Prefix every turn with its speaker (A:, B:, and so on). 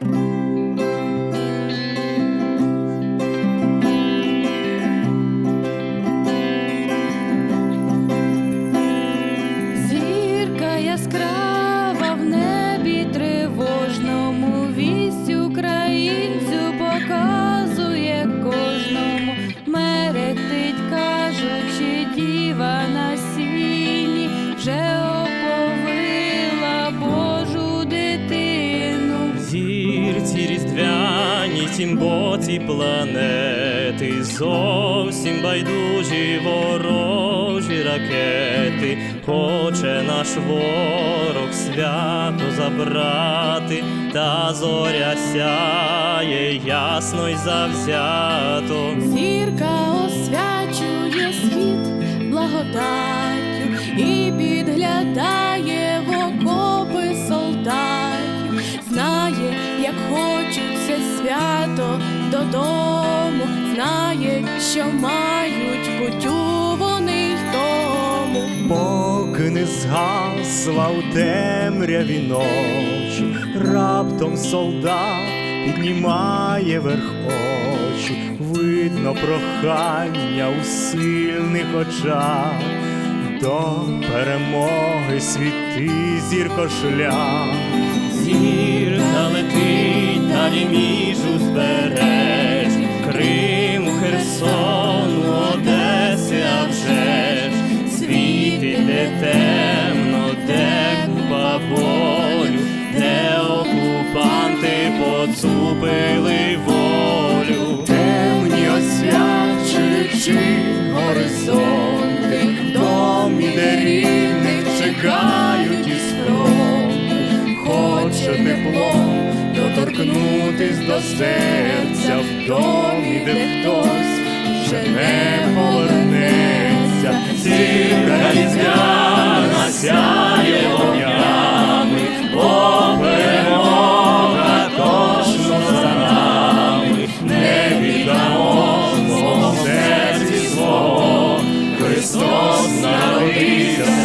A: Зірка
B: тім боці планети, зовсім байдужі ворожі ракети, хоче наш ворог свято забрати, та зоря сяє ясно й завзято.
A: Зірка освячує схід благодаттю додому, знає, що мають путю вони й тому.
C: Поки не згасла у темряві ночі, раптом солдат піднімає верх очі, видно прохання у сильних очах, до перемоги світи зірко шлях.
B: Зірка летить далі між узбереж, серця в домі, де
C: хтось вже не повернеться, сірка різняна сяє вогнями, бо перемога точно за нами, не віддамо в серці свого. Христос народився.